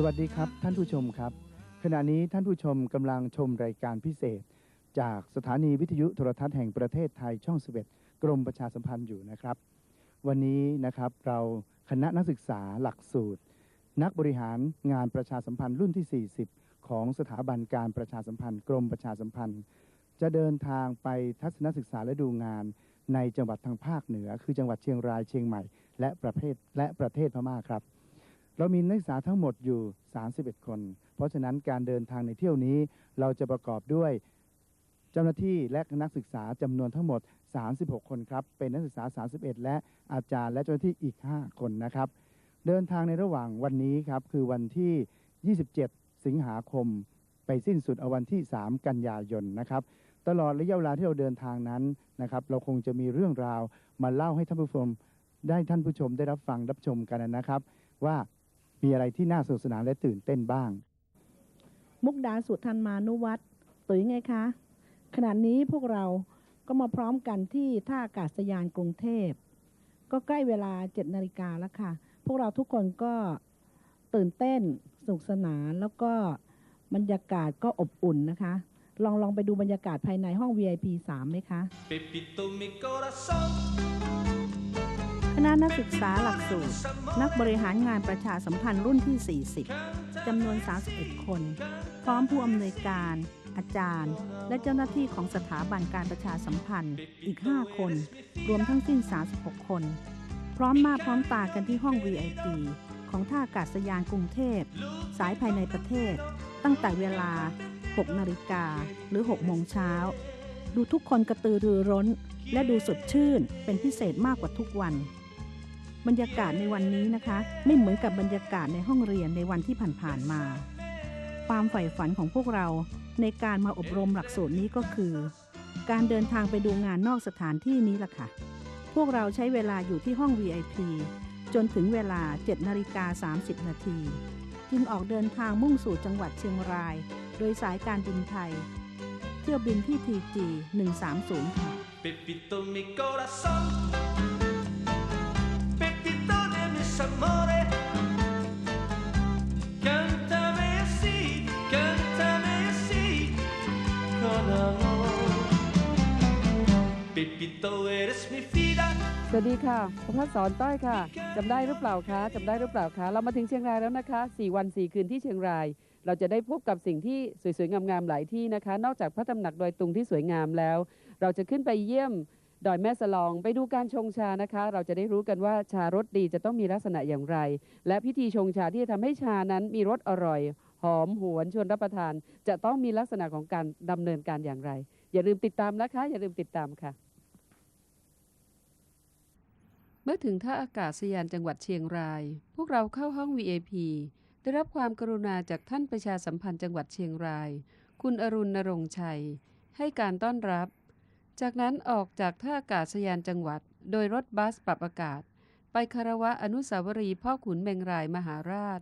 สวัสดีครับท่านผู้ชมครับ ขณะนี้ท่านผู้ชมกำลังชมรายการพิเศษ จากสถานีวิทยุโทรทัศน์แห่งประเทศไทยช่อง 11 กรมประชาสัมพันธ์อยู่นะครับ วันนี้นะครับเราคณะนักศึกษาหลักสูตร นักบริหารงานประชาสัมพันธ์รุ่นที่ 40 ของสถาบันการประชาสัมพันธ์กรมประชาสัมพันธ์ จะเดินทางไปทัศนศึกษาและดูงานในจังหวัดทางภาคเหนือ คือจังหวัดเชียงรายเชียงใหม่ และประเทศและประเทศพม่าครับ เรามีนักศึกษาทั้งหมดอยู่ 31 คน เพราะฉะนั้นการเดินทางในเที่ยวนี้ เราจะประกอบด้วยเจ้าหน้าที่และนักศึกษาจำนวนทั้งหมด 36 คนครับ เป็นนักศึกษา 31 และอาจารย์และเจ้าหน้าที่อีก 5 คนนะครับ เดินทางในระหว่างวันนี้ครับ คือวันที่ 27 สิงหาคม ไปสิ้นสุดเอาวันที่ 3 กันยายนนะครับ ตลอดระยะเวลาที่เราเดินทางนั้นนะครับ เราคงจะมีเรื่องราวมาเล่าให้ท่านผู้ชมได้ท่านผู้ชมได้รับฟังรับชมกันนะครับ ว่า มีอะไรที่น่าสนุกสนานและตื่นเต้นบ้าง มุกดาสุทันมานุวัตรตุ๋ยไงคะ ขณะนี้พวกเราก็มาพร้อมกันที่ท่าอากาศยานกรุงเทพ ก็ใกล้เวลาเจ็ดนาฬิกาแล้วค่ะ พวกเราทุกคนก็ตื่นเต้นสนุกสนานแล้วก็บรรยากาศก็อบอุ่นนะคะ ลองลองไปดูบรรยากาศภายในห้อง VIP 3ไหมคะ Pepito mi corazón คณะนักศึกษาหลักสูตร นักบริหารงานประชาสัมพันธ์รุ่นที่ 40 จำนวน 31 คน พร้อมผู้อำนวยการ อาจารย์ และเจ้าหน้าที่ของสถาบันการประชาสัมพันธ์อีก 5 คน รวมทั้งสิ้น 36 คน พร้อมหน้าพร้อมตากันที่ห้อง VIP ของท่าอากาศยานกรุงเทพ สายภายในประเทศ ตั้งแต่เวลา 6 นาฬิกาหรือ 6 โมงเช้า ดูทุกคนกระตือรือร้น และดูสดชื่นเป็นพิเศษมากกว่าทุกวัน บรรยากาศในวันนี้นะคะ ไม่เหมือนกับบรรยากาศในห้องเรียนในวันที่ผ่านๆมา ความใฝ่ฝันของพวกเราในการมาอบรมหลักสูตรนี้ก็คือ การเดินทางไปดูงานนอกสถานที่นี้ล่ะค่ะ พวกเราใช้เวลาอยู่ที่ห้อง VIP จนถึงเวลา 7นาฬิกา30 นาที จึงออกเดินทางมุ่งสู่จังหวัดเชียงราย โดยสายการบินไทย เที่ยวบินที่ TG 130ค่ะ สวัสดีค่ะประพัฒสอนต้อยค่ะจำได้หรือเปล่าคะจำได้หรือเปล่าคะ เรามาถึงเชียงรายแล้วนะคะ 4 วัน 4 คืนที่เชียงราย เราจะได้พบกับสิ่งที่สวยๆ งามๆ หลายที่นะคะ นอกจากพระตำหนักดอยตุงที่สวยงามแล้ว เราจะขึ้นไปเยี่ยม ดอยแม่สลอง ไปดูการชงชานะคะ เราจะได้รู้กันว่าชารสดีจะต้องมีลักษณะอย่างไร และพิธีชงชาที่จะทำให้ชานั้นมีรสอร่อย หอมหวนชวนรับประทาน จะต้องมีลักษณะของการดำเนินการอย่างไร อย่าลืมติดตามนะคะ อย่าลืมติดตามค่ะ เมื่อถึงท่าอากาศยานจังหวัดเชียงราย พวกเราเข้าห้อง VIP ได้รับความกรุณาจากท่านประชาสัมพันธ์จังหวัดเชียงราย คุณอรุณนรงชัย ให้การต้อนรับ จากนั้นออกจากท่าอากาศยานจังหวัด โดยรถบัสปรับอากาศ ไปคารวะอนุสาวรีย์พ่อขุนเมงรายมหาราช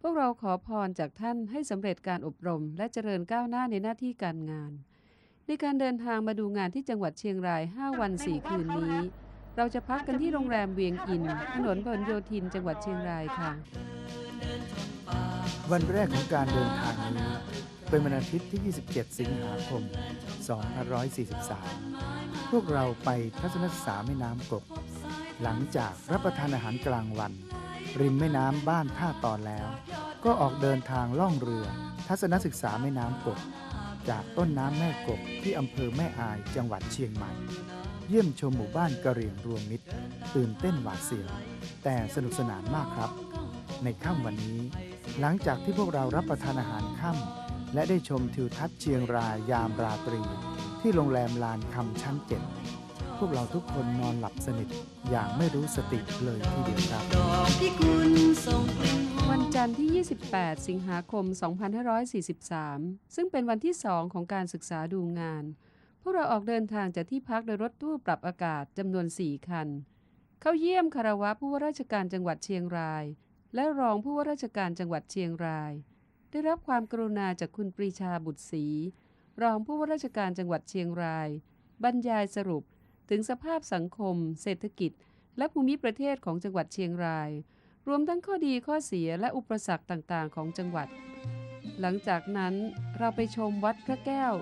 พวกเราขอพรจากท่านให้สำเร็จการอบรม และเจริญก้าวหน้าในหน้าที่การงาน ในการเดินทางมาดูงานที่จังหวัดเชียงราย 5 วัน 4 คืนนี้ เราจะพักกันที่โรงแรมเวียงอิน ถนนพหลโยธินจังหวัดเชียงรายค่ะ วันแรกของการเดินทางนี้ เป็นวันอาทิตย์ที่ 27 สิงหาคม 2543 พวกเราไปทัศนศึกษาแม่น้ำกกหลังจากรับประทานอาหารกลางวัน ริมแม่น้ำบ้านท่าตอนแล้ว ก็ออกเดินทางล่องเรือ ทัศนศึกษาแม่น้ำกกจากต้นน้ำแม่กกที่อำเภอแม่อายจังหวัดเชียงใหม่ เยี่ยมชมหมู่บ้านกะเหรี่ยงรวมมิตร ตื่นเต้นหวาดเสียวแต่สนุกสนานมากครับ ในค่ำวันนี้ หลังจากที่พวกเรารับประทานอาหารค่ำ และได้ชมทิวทัศน์เชียงรายยามราตรี ที่โรงแรมลานคำชั้นเจ็ดพวกเราทุกคนนอนหลับสนิทอย่างไม่รู้สติเลยทีเดียวครับ วันจันทร์ที่ 28 สิงหาคม 2543 ซึ่งเป็นวันที่2ของการศึกษาดูงาน พวกเราออกเดินทางจากที่พักโดยรถตู้ปรับอากาศจำนวน 4 คัน เข้าเยี่ยมคารวะผู้ว่าราชการจังหวัดเชียงราย และรองผู้ว่าราชการจังหวัดเชียงราย ได้รับความกรุณาจากคุณปรีชาบุตรศรีรองผู้ว่าราชการจังหวัดเชียงราย บรรยายสรุปถึงสภาพสังคม เศรษฐกิจ และภูมิประเทศของจังหวัดเชียงราย รวมทั้งข้อดีข้อเสียและอุปสรรคต่างๆ ของจังหวัด หลังจากนั้นเราไปชมวัดพระแก้ว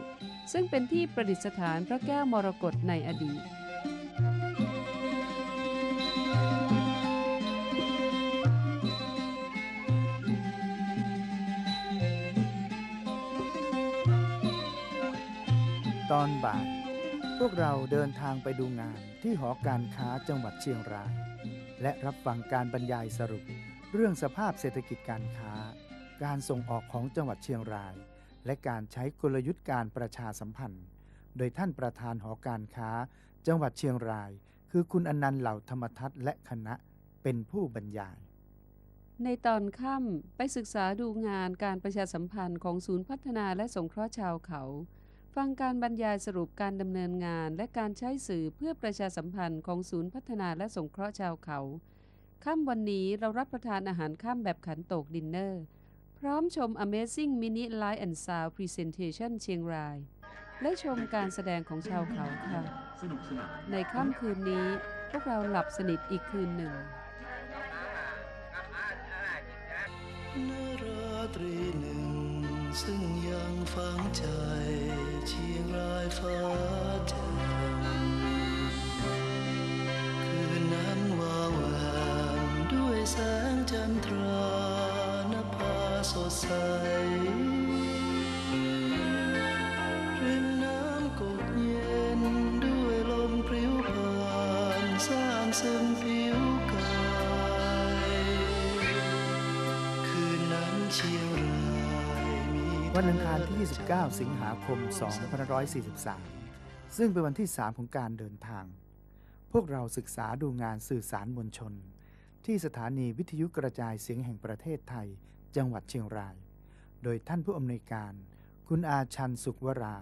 ซึ่งเป็นที่ประดิษฐานพระแก้วมรกตในอดีต ตอนบ่าย พวกเราเดินทางไปดูงานที่หอการค้าจังหวัดเชียงราย และรับฟังการบรรยายสรุป เรื่องสภาพเศรษฐกิจการค้า การส่งออกของจังหวัดเชียงราย และการใช้กลยุทธ์การประชาสัมพันธ์ โดยท่านประธานหอการค้า จังหวัดเชียงราย คือคุณอนันต์เหล่าธรรมทัศน์และคณะเป็นผู้บรรยายในตอนค่ำไปศึกษาดูงานการประชาสัมพันธ์ของศูนย์พัฒนาและสงเคราะห์ชาวเขา ฟังการบรรยายสรุปการดำเนินงานและการใช้สื่อเพื่อประชาสัมพันธ์ของศูนย์พัฒนาและสงเคราะห์ชาวเขา ค่ำวันนี้เรารับประทานอาหารค่ำแบบขันโตกดินเนอร์ พร้อมชม Amazing Mini Light and Sound Presentation เชียงราย และชมการแสดงของชาวเขาค่ะในค่ำคืนนี้พวกเราหลับสนิทอีกคืนหนึ่งนราตรีหนึ่งซึ่งยังฝังใจ เชียงรายฟ้าแจ่มคืนนั้นว่าแหวด้วยแสงจันทรานภาสดใสริมน้ำกกเย็นด้วยลมพริ้วผ่านสร้างซึ้งผิ วันอังคารที่ 29 สิงหาคม 2543 ซึ่งเป็นวันที่ 3 ของการเดินทาง พวกเราศึกษาดูงานสื่อสารมวลชน ที่สถานีวิทยุกระจายเสียงแห่งประเทศไทย จังหวัดเชียงราย โดยท่านผู้อำนวยการ คุณอาชันสุขวรา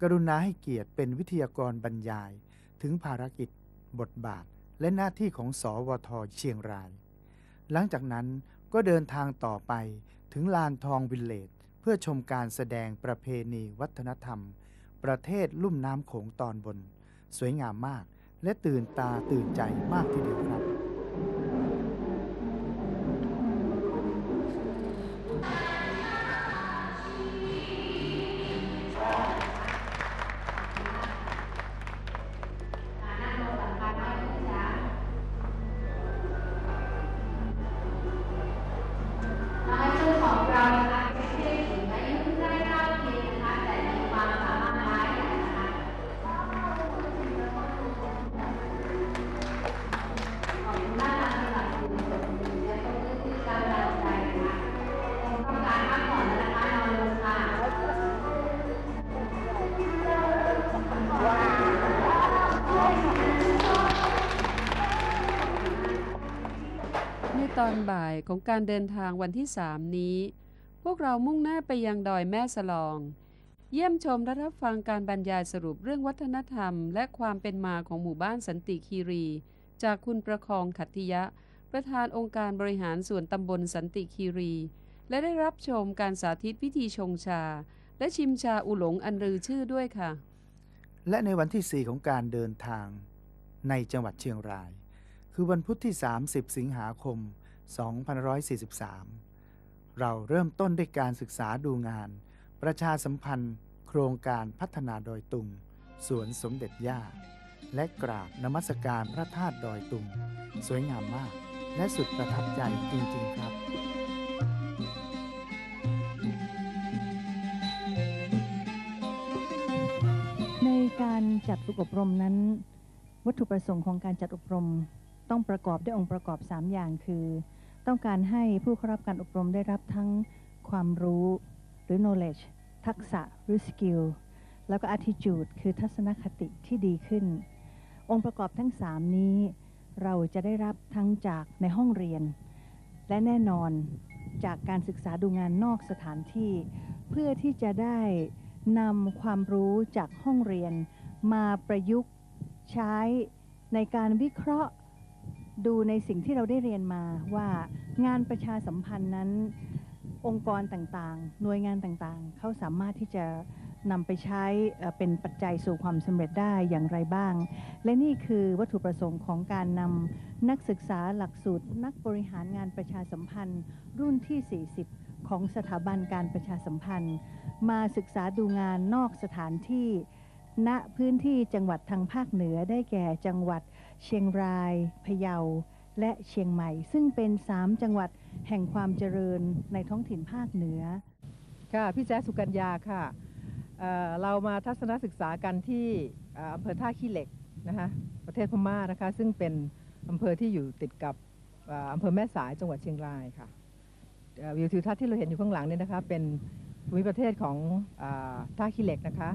กรุณาให้เกียรติเป็นวิทยากรบรรยาย ถึงภารกิจ บทบาท และหน้าที่ของสวทเชียงราย หลังจากนั้นก็เดินทางต่อไปถึงลานทองวิลเลจ พื่อชมการแสดงประเพณีวัฒนธรรม ประเทศลุ่มน้ำโขงตอนบน สวยงามมาก และตื่นตาตื่นใจมากทีเดียวครับ ตอนบ่ายของการเดินทางวันที่3นี้ พวกเรามุ่งหน้าไปยังดอยแม่สลอง เยี่ยมชมและรับฟังการบรรยายสรุปเรื่องวัฒนธรรม และความเป็นมาของหมู่บ้านสันติคีรี จากคุณประคองขัตติยะ ประธานองค์การบริหารส่วนตำบลสันติคีรี และได้รับชมการสาธิตวิธีชงชา และชิมชาอุหลงอันรือชื่อด้วยค่ะ และในวันที่4ของการเดินทางในจังหวัดเชียงราย คือวันพุธที่ 30 สิงหาคม 2543 เราเริ่มต้นด้วยการศึกษาดูงาน ประชาสัมพันธ์ โครงการพัฒนาดอยตุง สวนสมเด็จย่า และกราบนมัสการพระธาตุดอยตุง สวยงามมาก และสุดประทับใจจริง ๆ ครับในการจัดฝึกอบรมนั้น วัตถุประสงค์ของการจัดอบรม ต้องประกอบด้วยองค์ประกอบ 3 อย่างคือ ต้องการให้ผู้เข้ารับการอบรมได้รับทั้งความรู้หรือ knowledge ทักษะหรือ skill แล้วก็ attitude คือทัศนคติที่ดีขึ้น องค์ประกอบทั้ง 3 นี้ เราจะได้รับทั้งจากในห้องเรียน และแน่นอนจากการศึกษาดูงานนอกสถานที่ เพื่อที่จะได้นำความรู้จากห้องเรียน มาประยุกต์ใช้ในการวิเคราะห์ ดูในสิ่งที่เราได้เรียนมาว่างานประชาสัมพันธ์นั้น องค์กรต่างๆ หน่วยงานต่างๆ เขาสามารถที่จะนำไปใช้เป็นปัจจัยสู่ความสำเร็จได้อย่างไรบ้าง และนี่คือวัตถุประสงค์ของการนำนักศึกษาหลักสูตร นักบริหารงานประชาสัมพันธ์ รุ่นที่ 40 ของสถาบันการประชาสัมพันธ์ มาศึกษาดูงานนอกสถานที่ ณพื้นที่จังหวัดทางภาคเหนือได้แก่จังหวัด เชียงราย พะเยา และเชียงใหม่ ซึ่งเป็น 3 จังหวัดแห่งความเจริญในท้องถิ่นภาคเหนือ ค่ะ พี่แจ๊สสุกัญญาค่ะเเรามาทัศนศึกษากันที่อำเภอท่าขี้เหล็กนะคะประเทศพม่านะคะ ซึ่งเป็นอำเภอที่อยู่ติดกับอำเภอแม่สายจังหวัดเชียงรายค่ะวิวทิวทัศน์ที่เราเห็นอยู่ข้างหลังเนี่ยนะคะ เป็นภูมิประเทศของอท่าขี้เหล็กนะคะ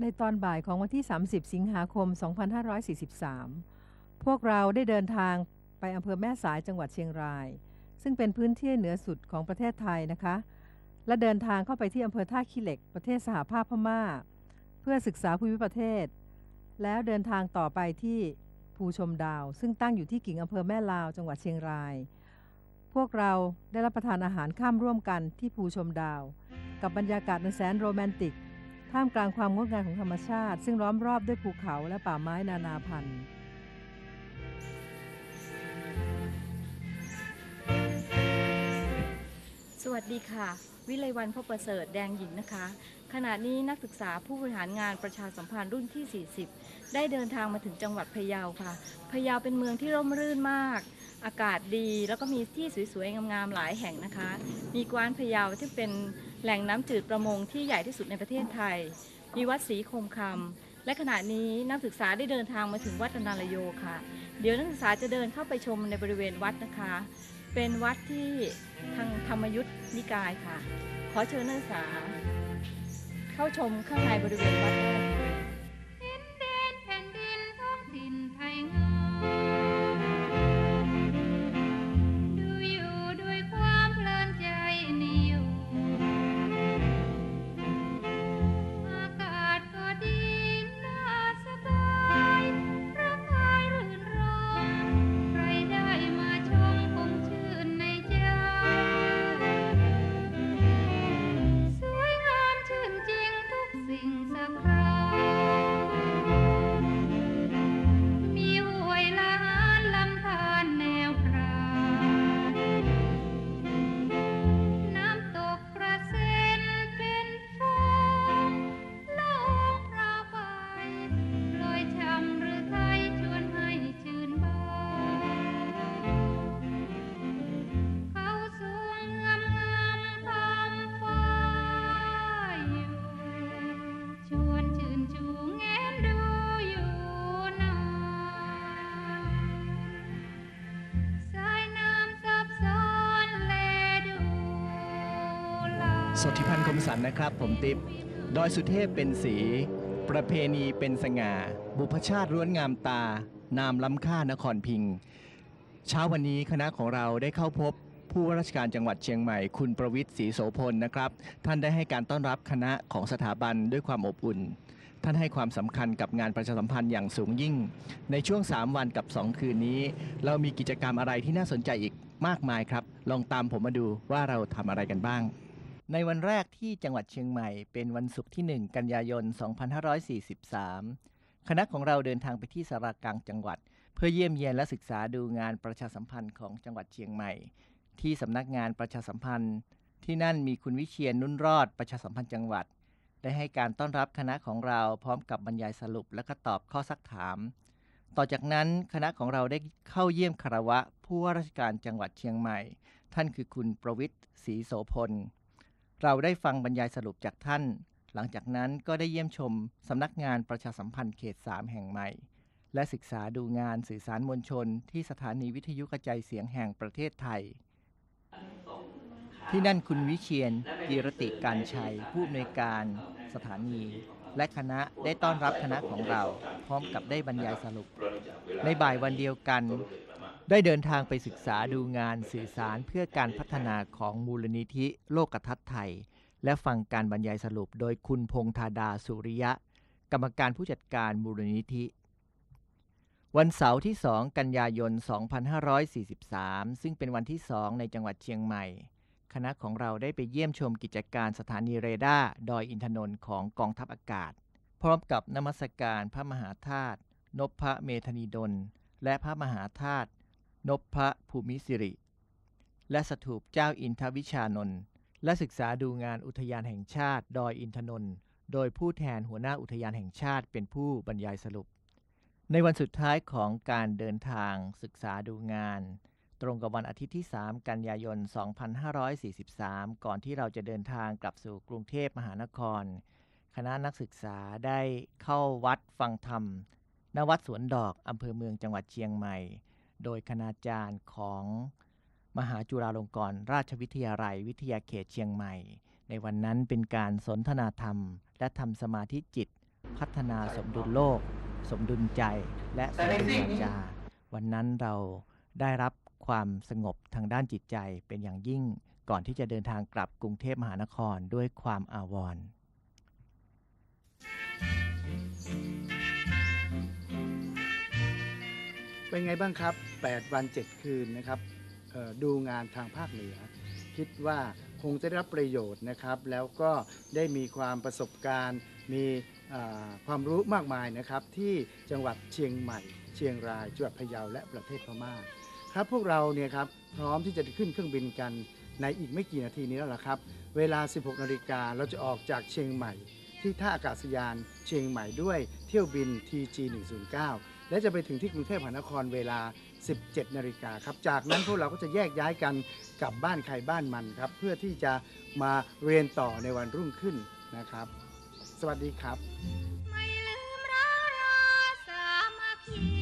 ในตอนบ่ายของวันที่ 30 สิงหาคม 2543 พวกเราได้เดินทางไปอำเภอแม่สายจังหวัดเชียงราย ซึ่งเป็นพื้นที่เหนือสุดของประเทศไทยนะคะ และเดินทางเข้าไปที่อำเภอท่าขี้เหล็ก ประเทศสหภาพพม่า เพื่อศึกษาภูมิประเทศ แล้วเดินทางต่อไปที่ภูชมดาว ซึ่งตั้งอยู่ที่กิ่งอำเภอแม่ลาวจังหวัดเชียงราย พวกเราได้รับประทานอาหารข้ามร่วมกันที่ภูชมดาว กับบรรยากาศอันแสนโรแมนติก ท่ามกลางความงดงามของธรรมชาติ ซึ่งล้อมรอบด้วยภูเขาและป่าไม้นานาพันธุ์สวัสดีค่ะ วิไลวันพบประเสริฐแดงหญิงนะคะ ขณะนี้นักศึกษาผู้บริหารงานประชาสัมพันธ์รุ่นที่ 40 ได้เดินทางมาถึงจังหวัดพะเยาค่ะพะเยาเป็นเมืองที่ร่มรื่นมาก อากาศดีแล้วก็มีที่สวยๆงามๆหลายแห่งนะคะ มีกวานพะเยาที่เป็น แหล่งน้ำจืดประมงที่ใหญ่ที่สุดในประเทศไทย มีวัดศรีคมคำและขณะนี้นักศึกษาได้เดินทางมาถึงวัดอนาลโยค่ะ เดี๋ยวนักศึกษาจะเดินเข้าไปชมในบริเวณวัดนะคะ เป็นวัดที่ทางธรรมยุทธนิกายค่ะ ขอเชิญนักศึกษา เข้าชมข้างในบริเวณวัดได้ สดทิพันธ์คมสันนะครับ ผมติ๊บดอยสุเทพเป็นสี ประเพณีเป็นสง่า บุพชาติร้วนงามตา นามล้ำค่านครพิง เช้าวันนี้คณะของเราได้เข้าพบผู้ว่าราชการจังหวัดเชียงใหม่ คุณประวิทย์ศรีโสพลนะครับ ท่านได้ให้การต้อนรับคณะของสถาบันด้วยความอบอุ่น ท่านให้ความสำคัญกับงานประชาสัมพันธ์อย่างสูงยิ่ง ในช่วง 3 วันกับ 2 คืนนี้ เรามีกิจกรรมอะไรที่น่าสนใจอีกมากมายครับ ลองตามผมมาดูว่าเราทำอะไรกันบ้าง ในวันแรกที่จังหวัดเชียงใหม่เป็นวันศุกร์ที่ 1 กันยายน 2543 คณะของเราเดินทางไปที่สารากลางจังหวัด เพื่อเยี่ยมเยียนและศึกษาดูงานประชาสัมพันธ์ของจังหวัดเชียงใหม่ ที่สำนักงานประชาสัมพันธ์ ที่นั่นมีคุณวิเชียนนุ่นรอดประชาสัมพันธ์จังหวัด ได้ให้การต้อนรับคณะของเราพร้อมกับบรรยายสรุปและก็ตอบข้อซักถาม ต่อจากนั้นคณะของเราได้เข้าเยี่ยมคารวะผู้ว่าราชการจังหวัดเชียงใหม่ ท่านคือคุณประวิทย์ศรีโสพล เราได้ฟังบรรยายสรุปจากท่าน หลังจากนั้นก็ได้เยี่ยมชมสำนักงานประชาสัมพันธ์เขต 3 แห่งใหม่ และศึกษาดูงานสื่อสารมวลชน ที่สถานีวิทยุกระจายเสียงแห่งประเทศไทย ที่นั่นคุณวิเชียนกีรติการชัย ผู้อำนวยการสถานี และคณะได้ต้อนรับคณะของเรา พร้อมกับได้บรรยายสรุป ในบ่ายวันเดียวกัน ได้เดินทางไปศึกษาดูงานสื่อสารเพื่อการพัฒนาของมูลนิธิโลกทัศน์ไทย และฟังการบรรยายสรุปโดยคุณพงธาดาสุริยะ กรรมการผู้จัดการมูลนิธิ วันเสาร์ที่ 2 กันยายน 2543 ซึ่งเป็นวันที่ 2 ในจังหวัดเชียงใหม่ คณะของเราได้ไปเยี่ยมชมกิจการสถานีเรดาร์ดอยอินทนนท์ของกองทัพอากาศ พร้อมกับนมัสการพระมหาธาตุนพพระเมธนีดลและพระมหาธาตุ นพพระภูมิสิริ และสถูปเจ้าอินทวิชานนท์และศึกษาดูงานอุทยานแห่งชาติ ดอยอินทนนท์โดยผู้แทนหัวหน้าอุทยานแห่งชาติเป็นผู้บรรยายสรุป ในวันสุดท้ายของการเดินทางศึกษาดูงาน ตรงกับวันอาทิตย์ที่ 3 กันยายน 2543 ก่อนที่เราจะเดินทางกลับสู่กรุงเทพมหานคร คณะนักศึกษาได้เข้าวัดฟังธรรมณวัดสวนดอกอำเภอเมืองจังหวัดเชียงใหม่ โดยคณาจารย์ของมหาจุฬาลงกรณราชวิทยาลัย วิทยาเขตเชียงใหม่ ในวันนั้นเป็นการสนทนาธรรม และทำสมาธิจิต พัฒนาสมดุลโลก สมดุลใจ และสมดุลวาจา วันนั้นเราได้รับความสงบทางด้านจิตใจเป็นอย่างยิ่ง ก่อนที่จะเดินทางกลับกรุงเทพมหานครด้วยความอาวรณ์ เป็นไงบ้างครับ 8 วัน 7 คืนนะครับดูงานทางภาคเหนือ คิดว่าคงจะได้รับประโยชน์นะครับ แล้วก็ได้มีความประสบการณ์ มีความรู้มากมายนะครับ ที่จังหวัดเชียงใหม่ เชียงรายจังหวัดพะเยาและประเทศพม่าครับพวกเราเนี่ยครับพร้อมที่จะขึ้นเครื่องบินกันในอีกไม่กี่นาทีนี้แล้วล่ะครับ เวลา 16 นาฬิกาเราจะออกจากเชียงใหม่ ที่ท่าอากาศยานเชียงใหม่ด้วยเที่ยวบิน TG 109 และจะไปถึงที่กรุงเทพมหานครเวลา 17 นาฬิกาครับ จากนั้นพวกเราก็จะแยกย้ายกันกลับบ้านใครบ้านมันครับ เพื่อที่จะมาเรียนต่อในวันรุ่งขึ้นนะครับ สวัสดีครับ ไม่ลืมราราสามัคคี